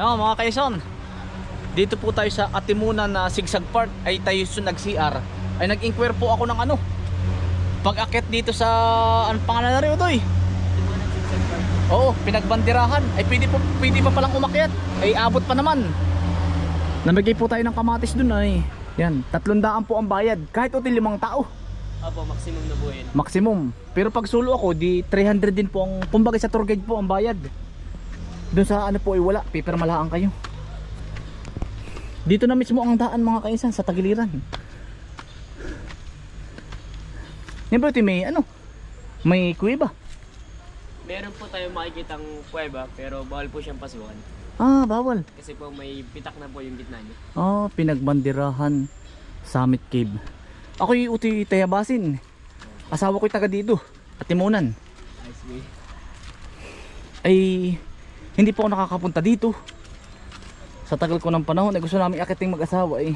Yan mga kaison. Dito po tayo sa Atimunan na Sigsag Park ay tayo sa nag-CR. Ay nag-inquire po ako ng ano. Pag-akit dito sa ano pangalan na rin eh. Oo, pinagbandirahan. Ay pwede, po, pwede pa palang umakyat. Ay abot pa naman. Namigay po tayo ng kamatis dun ay. Yan, tatlong daan po ang bayad. Kahit uti limang tao. Apo, maximum na buhay. Maximum. Pero pag solo ako, di 300 din po ang, kumbaga sa tour guide po ang bayad. Doon sa ano po ay wala, pipirmalaan kayo. Dito na mismo ang daan mga kainsan sa tagiliran. Yan ito may ano? May kuweba. Meron po tayo makikitang kuweba, pero bawal po siyang pasukan. Ah, bawal. Kasi po may pitak na po yung gitna niya. Ah, pinagbandirahan Summit Cave. Ako yung uti Tayabasin. Asawa ko'y taga dito. At Timunan. Nice way. ay hindi po ako nakakapunta dito sa tagal ko ng panahon ay gusto namin akiting mag-asawa eh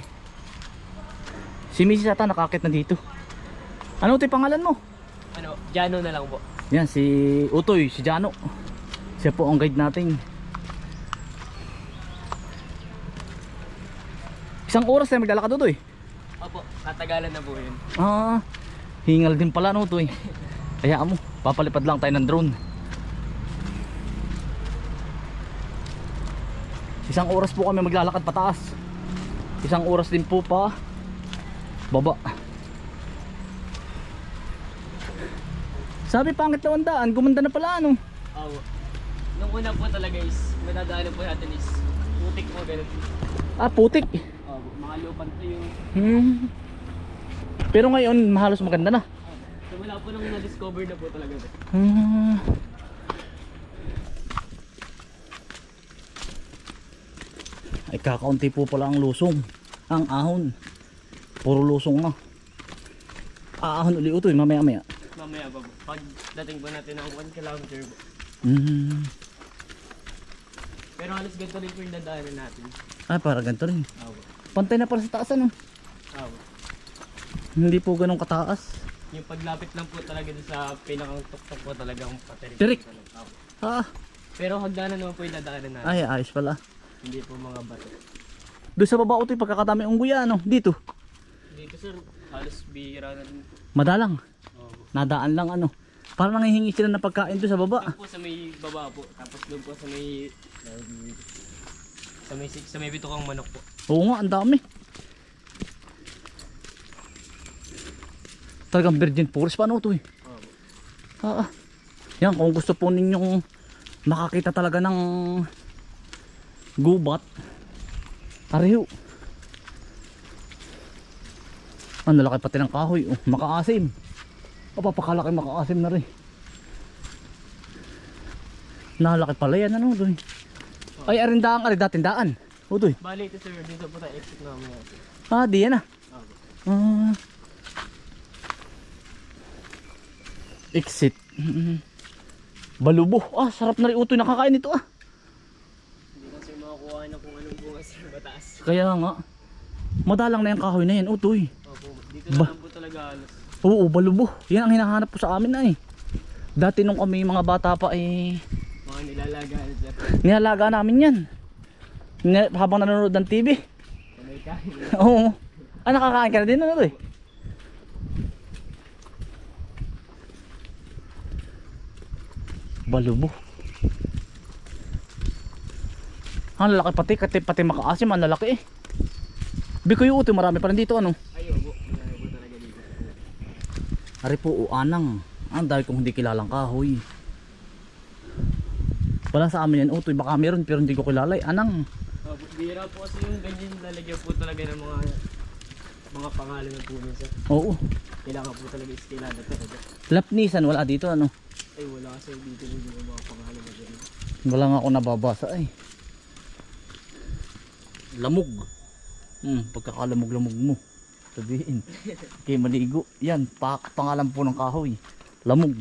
si Mrs. ata nakakit na dito ano ito yung pangalan mo? Ano, Jano na lang po. yan si Utoy, si Jano siya po ang guide natin isang oras na maglalakad Utoy Opo, katagalan na po yun. ah hingal din pala no Utoy kaya mo papalipad lang tayo ng drone Isang oras po kami maglalakad pataas. Isang oras din po pa baba. Sabi pangit na wandaan, gumanda na pala ano. Oo. Nung una po talaga is, madadaanan po natin is, putik po ganun. Ah, putik. Oo, mga lupan po yung, Hmm. Pero ngayon, halos maganda na. simula po nung na-discover na po talaga. Hmm. Ay kakaunti po pala ang lusong. Ang ahon. Puro lusong na. Aahon uli utoy mamaya maya. Mamaya pa po. Pag dating po natin ng 1 kilometer po. Hmm. Pero halos ganito rin po yung dadaanan natin. Ah, para ganito rin. Oo. Pantay na pala sa taas ano. Oo. Hindi po ganun kataas. Yung paglapit lang po talaga sa pinakang tuktok po talagang patirik. Tirik. Ah, Pero hagdanan naman po yung dadaanan natin. ay ayos pala. Hindi po mga bato. Doon sa baba utoy pagkakatami ungguya ano, dito. Dito sir, halos bihira na din. Madalang. Oo. Nadaan lang ano. Parang nangihingi sila ng pagkain doon sa baba. Doon po sa may baba po. Tapos doon po sa may sa may sa may bitukang manok po. Oo nga, ang dami. Talagang virgin forest pa ano to eh. Oo. Ah, ah. Yan, kung gusto po ninyong makakita talaga ng gubat, ariho. Ang lalaki pati ng kahoy, oh, makaasim. O, papakalaki makaasim na rin. Nalaki pala yan, ano, doy. Ay, arindaan, arindatindaan. O, doy. Bali ito sir, dito po tayo exit namin. Ah, di yan ah. Ah. Exit. Mm. Balubo. Ah, sarap na rin utoy nakakain ito ah. Hindi kasi makakuha na mataas. Kaya nga. Madalang na yung kahoy na yan, utoy. Opo, dito Ba- na lang po talaga halos. Oo, balubo. Yan ang hinahanap po sa amin na eh. Dati nung kami mga bata pa eh, Mga nilalagaan sir. nilalaga namin yan. Ni- habang nanonood ng TV. Kamay kain. Oo. Ah, nakakain ka na din ano eh. Balubo. Ang lalaki pati, pati, pati makaasim, ang lalaki eh. Bikoy uto, marami pa rin dito ano. Ay, opo. Marami po talaga dito. Ari po, uanang. Ang dahil kong hindi kilalang kahoy. Wala sa amin yan, utoy. Baka meron pero hindi ko kilala. eh. Anang. Opo, bihira po kasi yung ganyan lalagyan po talaga ng mga mga pangalan ng puno sir. Oo. Kailangan po talaga is kilala talaga. Lapnisan, wala dito ano. Ay, wala kasi dito yung mga pangalan na ganyan. Wala nga ako nababasa ay. Lamog. Hmm, pagkakalamog-lamog mo. Sabihin. Kay maligo. Yan, pa pangalan po ng kahoy. Lamog.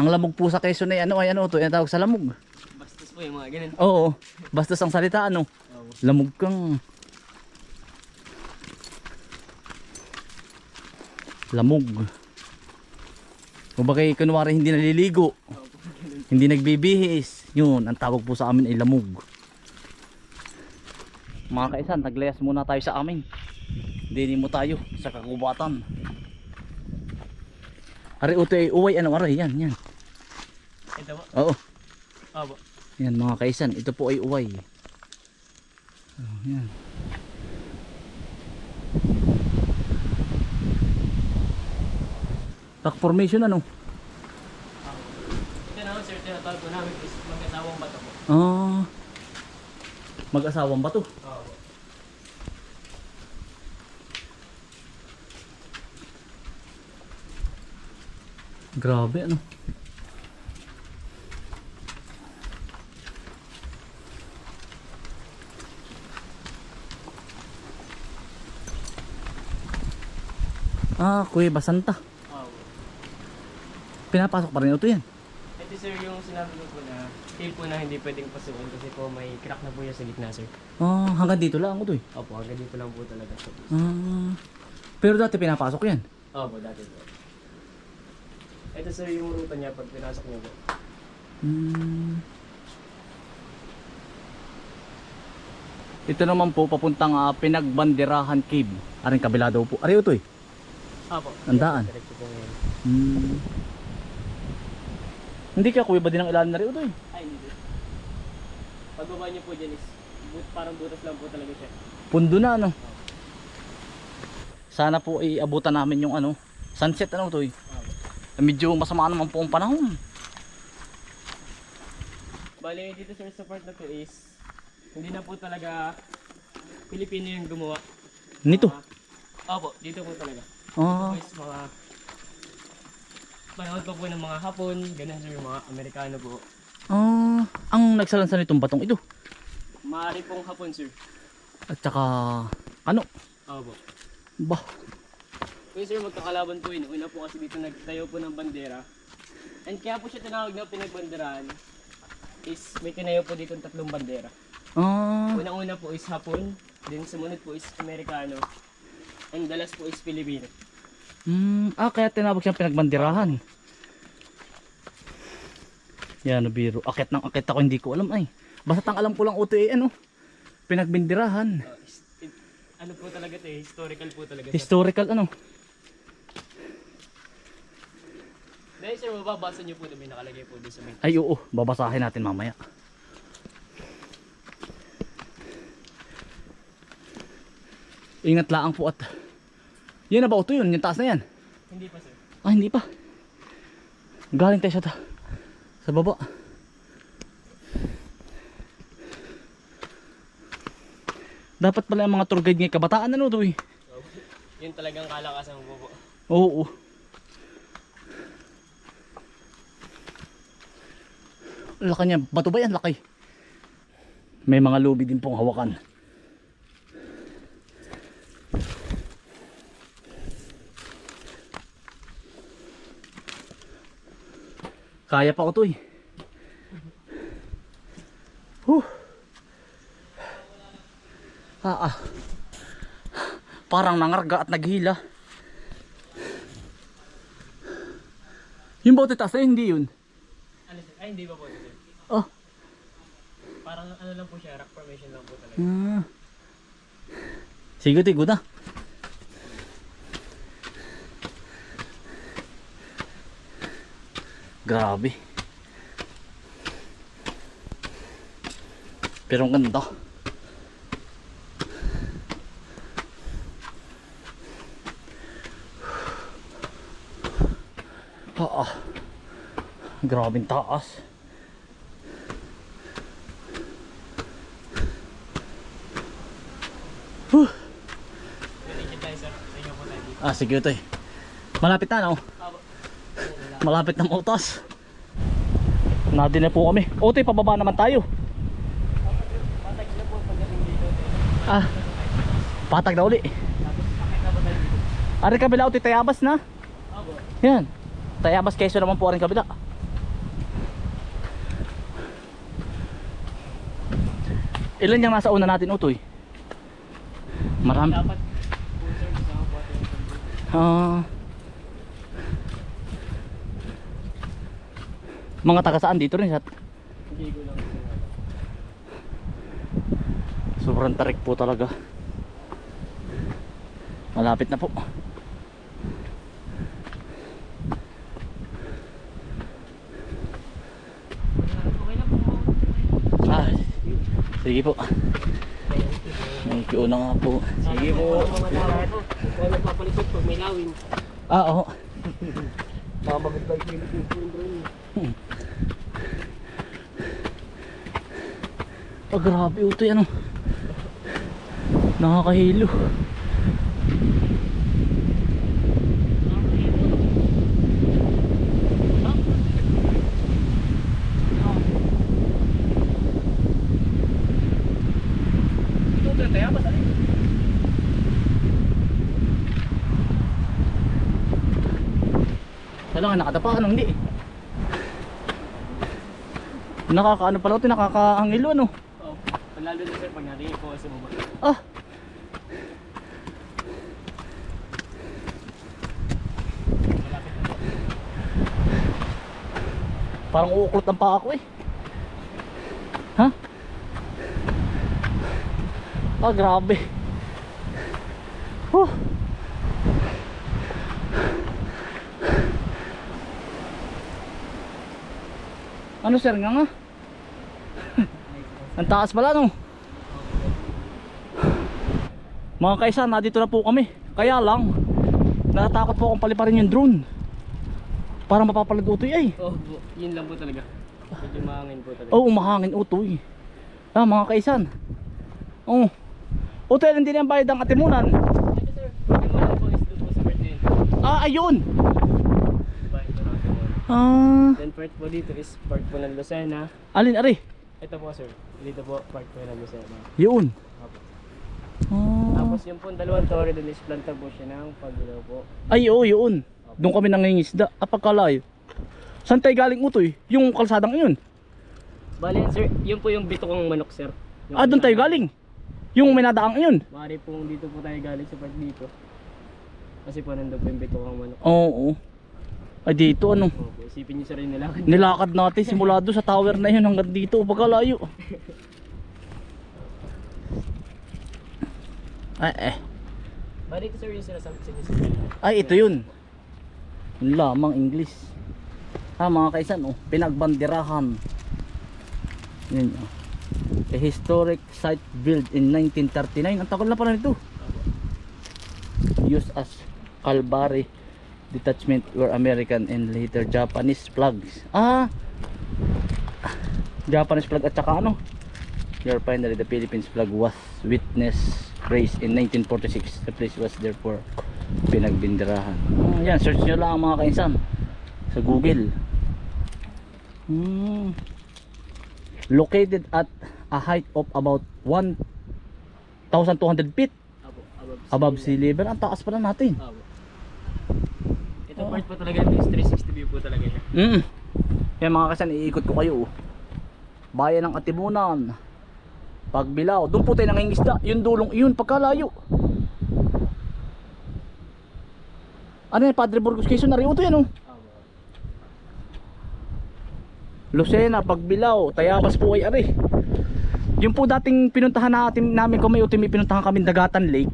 Ang lamog po sa Quezon ay ano ay ano to, yung tawag sa lamog. Bastos po yung mga ganun. Oo, basta ang salita ano. Lamog kang lamog. Kung bakit kunwari hindi naliligo. Hindi nagbibihis. Yun, ang tawag po sa amin ay lamog. Mga kaisan, naglayas muna tayo sa amin. Dini mo tayo sa kakubatan. Ari uto ay uway ano aray yan yan. Ito po. Oo. Opo. Yan mga kaisan, ito po ay uway. Oh, yan. Rock formation ano? Ito naman sir, tinatawag po namin is mag-asawang Ah. Mag-asawang ba to? Grabe ano. Ah, Kuya Santa. Opo. Pinapasok pa rin ito yan. Ito sir yung sinabi ko na tape po na hindi pwedeng pasukin kasi po may crack na po yan sa gitna sir. Ah, hanggang dito lang ito eh. Opo, hanggang dito lang po talaga sa Ah. Pero dati pinapasok yan. Opo, dati po. Ito sir yung ruta niya pag pinasok niyo po. Hmm. Ito naman po papuntang ah, Pinagbanderahan Cave. Aring kabila daw po. Ari ito eh. Opo. Diretso po ngayon. Hmm. Hindi ka kuya ba din ang ilalim na rin eh. Hindi. Pagbaba niyo po dyan is but, parang butas lang po talaga siya. Pundo na ano. Sana po iabutan namin yung ano. Sunset ano to eh. Opo. Medyo masama naman po ang panahon. Bali, dito sir sa part na to is hindi na po talaga Pilipino yung gumawa. Nito. Mga- opo, dito po talaga. Ah. Is mga panahon pa po ng mga Hapon, ganun sir, yung mga Amerikano po. Ang nagsalansan nitong batong ito. Maaari pong Hapon sir. At saka ano? Opo. Bah. Kaya sir, magkakalaban po yun. Una po kasi dito nagtayo po ng bandera. And kaya po siya tinawag na pinagbanderahan is may tinayo po dito tatlong bandera. Ah. Unang-una po is Hapon, then sumunod po is Amerikano, and the last po is Filipino. Hmm, ah, kaya tinawag siyang pinagbandirahan. Yan, biro. Akit ng akit ako, hindi ko alam ay. Basta ang alam ko lang uto eh, ano, pinagbindirahan. Uh, it- ano po talaga ito eh, historical po talaga. Historical, ano. Dahil sir, mababasa niyo po na may nakalagay po doon sa may... Ay, oo, babasahin natin mamaya. Ingat laang po at... Yan na ba ito yun? Yung taas na yan? Hindi pa sir. Ah, hindi pa. Galing tayo sa, ta- sa baba. Dapat pala ang mga tour guide ngayon kabataan ano to eh. Yun talagang kalakasan po po. Oo. Laki niya. Bato ba yan? Laki. May mga lubi din pong hawakan. Kaya pa ko to eh. Huh. Ah, ah. Parang nangarga at naghila. Yung bote taas na yun, hindi yun. Ano sir? Ay, hindi po sir. Oh. Parang ano lang po siya, rock formation lang po talaga. Ah. Sige, tigo na. Grabe. Pero ang ganda. Ah, ah. Grabing taas. Dito. Ah, sige ito eh. Malapit na, no? Malapit na mautas. Nadin na po kami. Otoy, pababa naman tayo. Ah, patag na uli. Tapos pakit na po tayo dito. Ari kabila, otoy, tayabas na. Yan. Tayabas keso naman po aring kabila. Ilan yung nasa una natin, utoy? Marami. Dapat po sir, kasama po atin yung pagdito. Ah. Mga taga saan dito rin? Sa... Sobrang tarik po talaga. Malapit na po. Ah, sige po. May kiuna nga po. Sige po. Ano papalisot pag may lawin. Ah, oo. Baka maganda yung yung Oh, grabe ito ano. Nakakahilo. Wala nga nakadapa ano hindi. eh. Nakakaano pala ito, nakakaangilo ano. Oh, lalo na sir pag narinig po sa baba. Ah. Parang uuklot ang paa ko eh. Ha? Ah, grabe. Huh. Ano sir nga nga? Ang taas pala no? Mga kaisa, nandito na po kami. Kaya lang, natatakot po akong paliparin yung drone. Para mapapalag utoy ay. Oh, bu- yun lang po talaga. Medyo mahangin po talaga. Oo, oh, umahangin utoy. Ah, mga kaisan. Oh. Utoy, hindi na bayad ang atimunan. Ito sir, yung mga po is doon po sa part na yun. Ah, ayun. Ah, Then part po dito is part po ng Lucena. alin, ari. Ito po sir. Dito po part po ng Lucena. Yun. Opo. Ah. Tapos yung po dalawang torre doon is planta po siya ng pagilaw po. Ay, oo, yun. Doon kami nangingisda. Apagkalayo. Saan tayo galing utoy? Yung kalsadang yun. Bale sir, yun po yung bitokang manok sir. Yung Ah, doon tayo galing. Yung may nadaang yun. Maaari po dito po tayo galing sa part dito. Kasi po nandun po yung bitokang manok. Oo. Ay, dito ano. Opo, isipin niyo sir yung nilakad. Nilakad natin simula doon sa tower na yun hanggang dito. Pagkalayo. Ay, eh. Bale ito sir yung sinasabi sa. Ay, ito yun. Yun lamang English. Ha, mga kaisan, oh, pinagbandirahan. Yun, oh. A historic site built in 1939. Ang tagal na pala nito. Used as Calvary detachment were American and later Japanese flags. Ah! Japanese flag at saka ano? Here finally the Philippines flag was witness raised in 1946. The place was therefore pinagbindirahan. Oh, yan, search nyo lang mga kainsan sa Google. Hmm. Located at a height of about 1,200 feet above, sea level. Ang taas pala natin. Apo. Part po talaga ito is 360 view po talaga siya. Mm. Yan mga kasan, iikot ko kayo. Bayan ng Atimunan. Pagbilao. Doon po tayo nangingisda. Yung dulong iyon, pagkalayo. Ano yan, Padre Burgos Quezon? Nariyo ito yan oh. Lucena, Pagbilao, Tayabas po ay ari. Yung po dating pinuntahan natin namin kung may ultimate pinuntahan kami Dagatan Lake.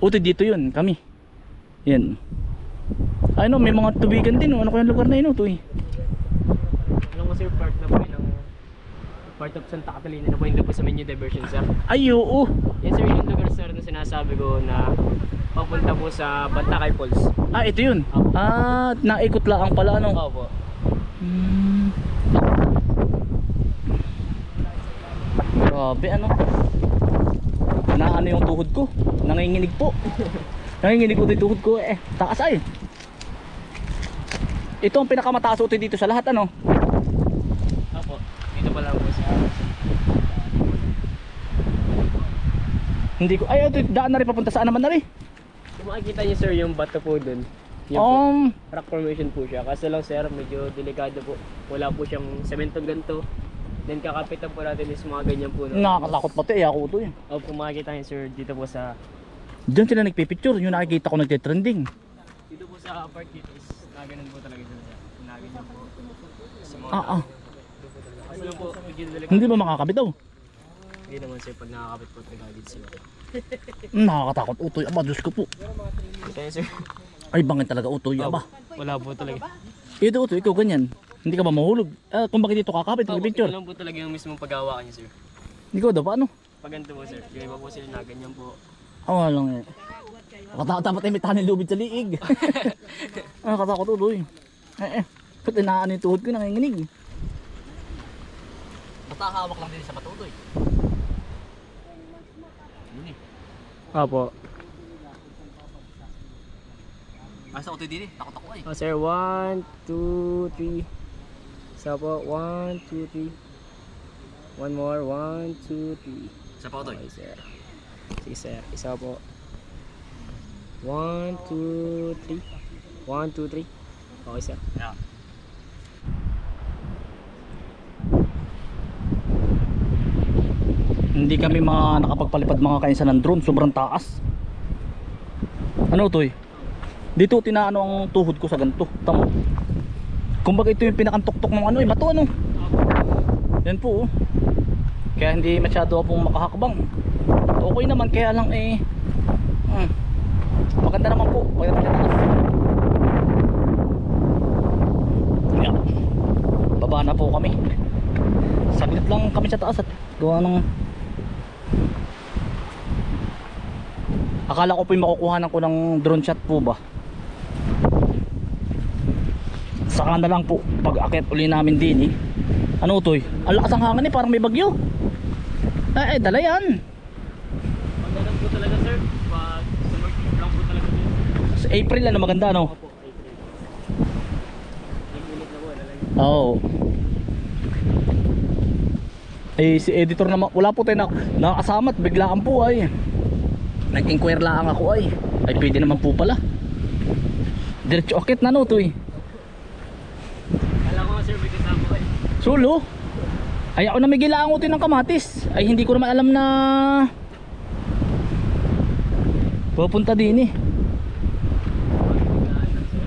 Uto dito yun, kami. Yan. Ano, may mga tubigan din. oh. Ano kaya lugar na yun? Uto, eh? Alam ko sir, part na po ng part of Santa Catalina na po yung po sa menu diversion sir. Ay, oo. Yan sir yung lugar sir na sinasabi ko na papunta po sa Bantakay Falls. Ah, ito yun. Ah, naikot lang pala ano. Opo. Hmm. Grabe ano. Na ano yung tuhod ko? Nanginginig po. Nanginginig ko yung tuhod ko eh. Taas ay. Ito ang pinakamataas utoy dito sa lahat ano. Opo. Dito pa lang po sa Hindi ko ay ito daan na rin papunta saan naman na rin. Kung makikita niyo sir yung bato po dun. Yun po. Um, rock formation po siya. Kaso lang sir, medyo delikado po. Wala po siyang sementong ganito. Then kakapitan po natin is mga ganyan po. No? nakakatakot pati eh ako ito eh. O kung makikita niyo sir, dito po sa Diyan sila nagpipicture, yung nakikita ko nagte-trending. dito po sa park dito is naganon po talaga sila sir. Naganon po. Ah, ah. Po, medyo talaga. Hindi ba makakabit daw? Hindi naman sir, pag nakakapit po, nagalit sila. Nakakatakot utoy. Aba, Diyos ko po. Kaya sir, Ay, bangin talaga utoy. Aba. wala po talaga. Ito utoy, ikaw ganyan. Hindi ka ba mahulog? Ah, kung bakit dito kakapit, Opo, picture. Ito lang po talaga yung mismong paghawakan niya sir. Ikaw daw, paano? Pag ganito po sir, yung iba po sila na ganyan po. Oo, lang eh. Nakatakot tayo may tanin lubid sa liig. ah, nakatakot utoy. Eh, eh. Ba't inaan yung tuhod ko, nanginginig. Matahawak lang din sa matutoy. Yun eh. Opo. Basta utoy din eh, takot ako eh. Oh, sir, one, two, three. Isa po, one, two, three. One more, one, two, three. Sa pa utoy. Okay, sir. Sige, sir. Isa po. One, two, three. One, two, three. Okay, sir. Yeah. Hindi kami mga nakapagpalipad mga kainsa ng drone, sobrang taas. Ano to eh? Dito tinaano ang tuhod ko sa ganito. Tamo. Kumbaga ito yung pinakantuktok ng ano eh, bato ano. Yan po oh. Kaya hindi masyado akong makahakbang. Okay naman kaya lang eh. Hmm. Maganda naman po. Sa taas. Yeah. Baba na po kami. Saglit lang kami sa taas at gawa ng Akala ko po yung makukuhanan ko ng drone shot po ba. Saka na lang po pag akit uli namin din eh. Ano to eh? Ang lakas ang hangin eh parang may bagyo. Eh, eh dala yan. Maganda po talaga, sir. Pag summer lang po talaga yun. Sa April na maganda no? Opo, April. Nag-init na po. Oo. Eh si editor naman wala po tayo na nakakasama at biglaan po ay. Nag-inquire lang ako ay. Ay pwede naman po pala. Diretso akit na no to eh. Kala ko sir, may kasama kayo. Sulo. Ay ako na may gilaangutin ng kamatis. Ay hindi ko naman alam na pupunta din eh.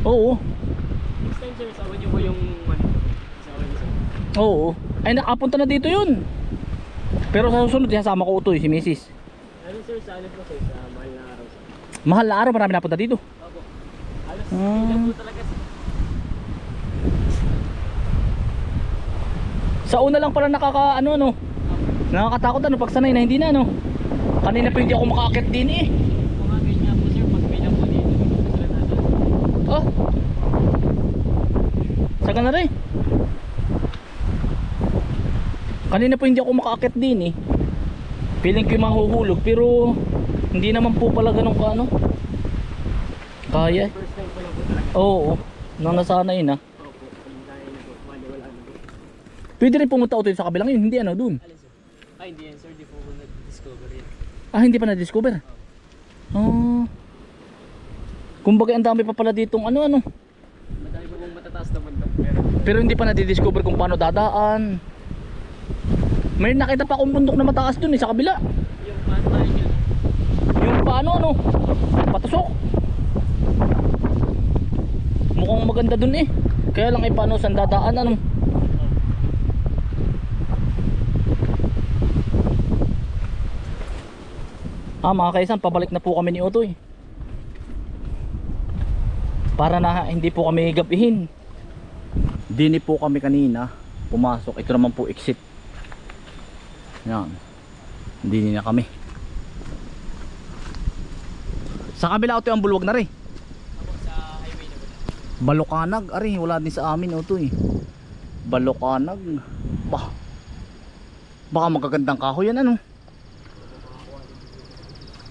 Oo. Next time, sir, sawa niyo po yung ano. Oo. Ay nakapunta na dito yun. Pero sa susunod sasama ko utoy si Mrs. Ano, sir, sa ano po, sir? Sa mahal na araw, sir. Mahal na araw marami napunta dito. Opo. Alas, Ah. po talaga, sir. Sa una lang pala nakaka ano ano. Nakakatakot ano pag sanay na hindi na ano. Kanina pa hindi ako makaakit din eh. Mga ganyan po, sir. Pag po dito. Oh. Saka na rin. Kanina po hindi ako makaakit din eh. Feeling ko yung mahuhulog pero hindi naman po pala ganun ka ano. Kaya. Oo. Nang nasanay na. Pwede rin pumunta utoy sa kabilang yun, hindi ano dun. Ay, hindi yan, sir. Di po na-discover yan. Ah, hindi pa na-discover. Oh. Kumbaga ang dami pa pala ditong ano ano. Madami po pong matataas na Pero hindi pa na-discover kung paano dadaan. May nakita pa akong bundok na mataas dun eh, sa kabila. yung patay yun. Yung paano ano, patusok. Mukhang maganda dun eh. Kaya lang eh paano saan dadaan ano. Ah mga kaisan, pabalik na po kami ni Otoy. Para na hindi po kami gabihin. Dini po kami kanina. Pumasok. Ito naman po exit. Yan. Dini na kami. Sa kabila ito ang bulwag na rin. Balokanag, ari, wala din sa amin ito eh. Balokanag. Bah. Baka magagandang kahoy yan ano.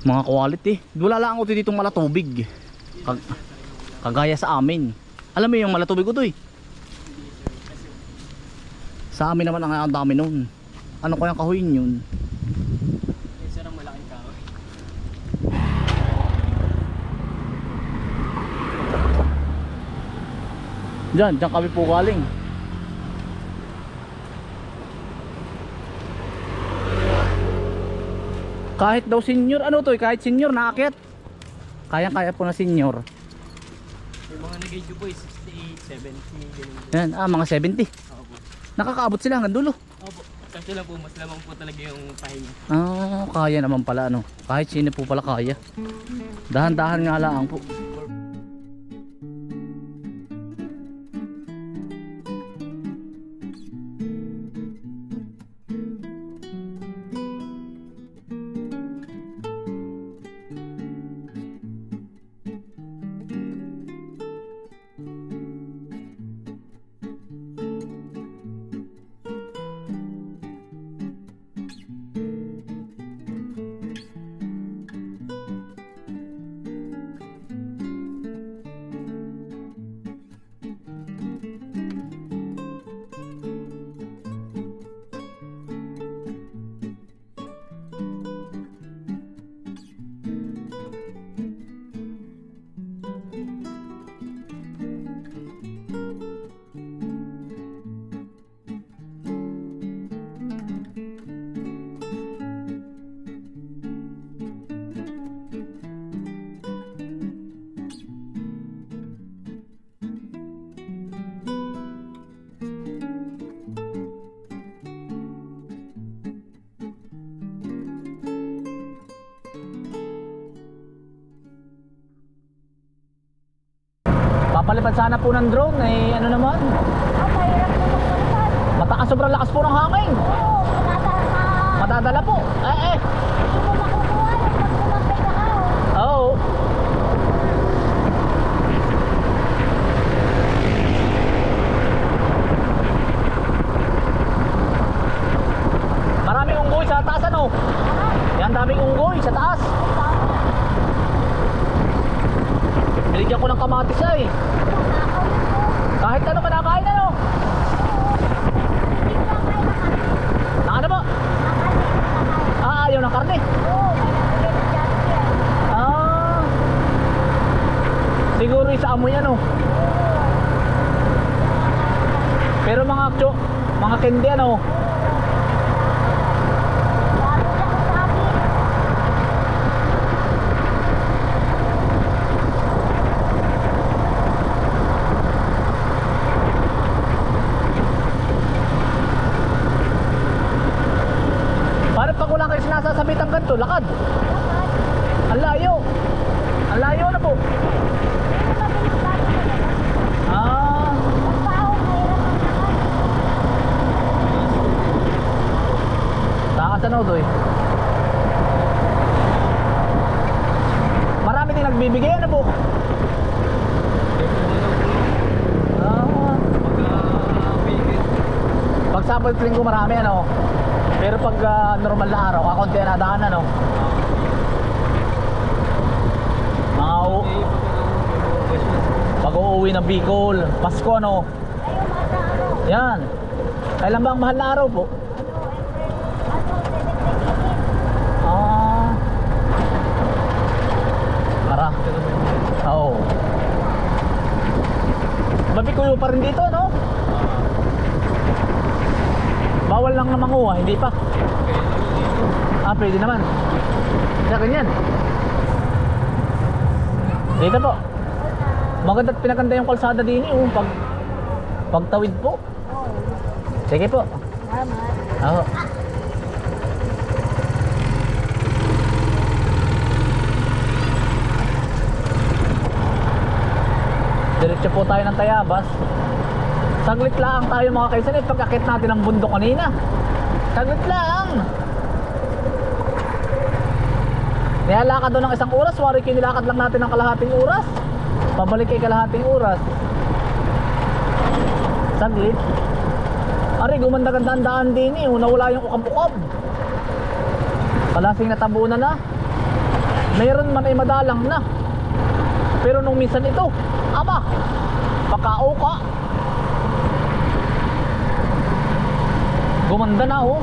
Mga quality. Wala lang ako dito malatubig. Kag kagaya sa amin. Alam mo yung malatubig ko to eh. Sa amin naman ang dami nun. Ano kayang kahoy yun? Sir, ang malaking kahoy. Diyan, diyan kami po galing. Kahit daw senior, ano to, eh, kahit senior naakyat. Kaya-kaya po na senior. Yung mga nag-age po is 68, 70, ganun. Yan, ah, mga 70. Ako po. Nakakaabot sila hanggang dulo. Opo. Kasi lang po, mas lamang po talaga yung pahinga. Ah, kaya naman pala ano. Kahit sino po pala kaya. Dahan-dahan nga lang po. Papalipad sana po ng drone eh ano naman. Ang mahirap na magpalitan. Mataas sobrang lakas po ng hangin. Oo. Matadala po. Eh eh. Hindi mo makukuha yung pag tumambay ka ka. oh. Oo. Maraming unggoy sa taas ano? Yan daming unggoy sa taas. Binigyan ko ng kamatis ay. Nakaw yun po. Kahit ano manakain ano. Hindi ko lang kayo nakain. Na ano ba? Nakain, nakain. Ah, ayaw ng karne. Oo, may nakagay dyan yan. Ah. Siguro isa amoy ano. Pero mga akcho, mga kendi ano. Lalo na kung sa akin. Para pag wala kayo sinasasabitan ganito, lakad. Ang layo. Ang layo na po. Pero mabilis lalo na yan. Ah. Ang tao, mahirap ang lakad. Takas ano to eh. Marami din nagbibigay ano po. Ah. Sabado linggo marami ano. Pero pag ah, normal na araw, kakunti na daan ano. Mga u- pag uuwi ng Bicol, Pasko ano. Yan. Kailan ba ang mahal na araw po? April? 7 Ah. Para. Oo. Mabikuyo pa rin dito, no? Bawal lang na manguha, hindi pa. Ah, pwede naman. Kaya ganyan. Dito po. Maganda at pinaganda yung kalsada din eh, oh. Pag, pagtawid po. Sige po. Tama. Oo. Diretso po tayo ng Tayabas. Saglit lang tayo mga kaisan eh, pagkakit natin ang bundok kanina. Saglit lang. Nilalakad doon ng isang oras, wari kinilakad lang natin ng kalahating oras. Pabalik kay kalahating oras. Saglit. Ari, gumanda-ganda ang daan din eh. Nawala yung ukab-ukab. Palasing natabunan na. Meron man ay madalang na. Pero nung minsan ito, aba, pakao Gumanda na oh.